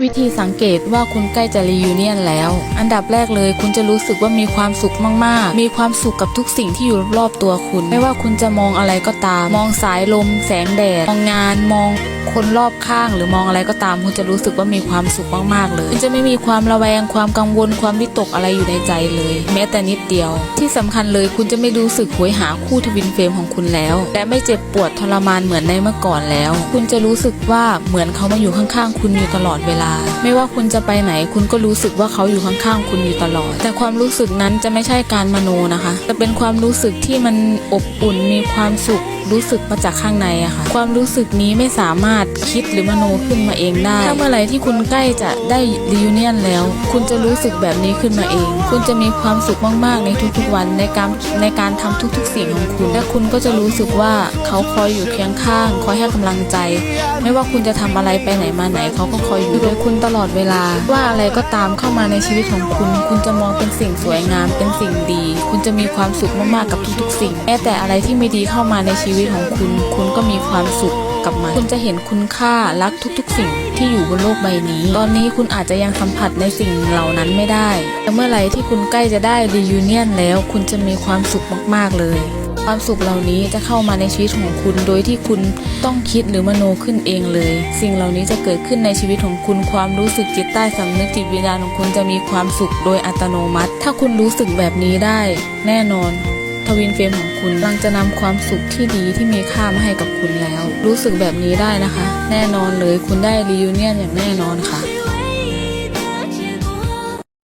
วิธีสังเกตว่าคุณใกล้จะรียูเนียนแล้ว อันดับแรกเลย คุณจะรู้สึกว่ามีความสุขมากๆ มีความสุขกับทุกสิ่งที่อยู่รอบๆตัวคุณ ไม่ว่าคุณจะมองอะไรก็ตาม มองสายลม แสงแดด มองงาน มองคนรอบข้าง หรือมองอะไรก็ตาม คุณจะรู้สึกว่ามีความสุขมากๆ เลย คุณจะไม่มีความระแวง ความกังวล ความวิตกอะไรอยู่ในใจเลย แม้แต่นิดเดียว ที่สำคัญเลย คุณจะไม่รู้สึกหวยหาคู่ทวินเฟรมของคุณแล้ว และไม่เจ็บปวดทรมานเหมือนในเมื่อก่อนแล้ว คุณจะรู้สึกว่าเหมือนเขามาอยู่ข้างๆ คุณอยู่ตลอดเวลาไม่ว่าคุณจะไปไหน คุณก็รู้สึกว่าเขาอยู่ข้างๆคุณอยู่ตลอด แต่ความรู้สึกนั้นจะไม่ใช่การมโนนะคะ จะเป็นความรู้สึกที่มันอบอุ่นมีความสุขรู้สึกมาจากข้างในอะค่ะความรู้สึกนี้ไม่สามารถคิดหรือมโนขึ้นมาเองได้ ถ้าเมื่อไรที่คุณใกล้จะได้รีวิเนียนแล้ว คุณจะรู้สึกแบบนี้ขึ้นมาเอง คุณจะมีความสุขมากๆในทุกๆวันในการในการทำทุกๆสิ่งของคุณ และคุณก็จะรู้สึกว่าเขาคอยอยู่เคียงข้าง คอยให้กำลังใจ ไม่ว่าคุณจะทำอะไรไปไหนมาไหน เขาก็คอยอยู่ด้วยคุณตลอดเวลา ว่าอะไรก็ตามเข้ามาในชีวิตของคุณ คุณจะมองเป็นสิ่งสวยงามเป็นสิ่งดี คุณจะมีความสุขมากๆกับทุกๆ สิ่งแม้แต่อะไรที่ไม่ดีเข้ามาในชีวิตของคุณ คุณก็มีความสุขกับมันคุณจะเห็นคุณค่ารักทุกๆ สิ่งที่อยู่บนโลกใบนี้ ตอนนี้คุณอาจจะยังสัมผัสในสิ่งเหล่านั้นไม่ได้ แต่เมื่อไหร่ที่คุณใกล้จะได้รียูเนียนแล้ว คุณจะมีความสุขมากๆเลย ความสุขเหล่านี้จะเข้ามาในชีวิตของคุณ โดยที่คุณต้องคิดหรือมโนขึ้นเองเลย สิ่งเหล่านี้จะเกิดขึ้นในชีวิตของคุณความรู้สึกจิตใต้สำนึกจิตวิญญาณของคุณจะมีความสุขโดยอัตโนมัติ ถ้าคุณรู้สึกแบบนี้ได้ แน่นอนทวินเฟรมของคุณกำลังจะนำความสุขที่ดีที่มีค่ามาให้กับคุณแล้ว รู้สึกแบบนี้ได้นะคะ แน่นอนเลยคุณได้รีวิเนียนอย่างแน่นอนค่ะ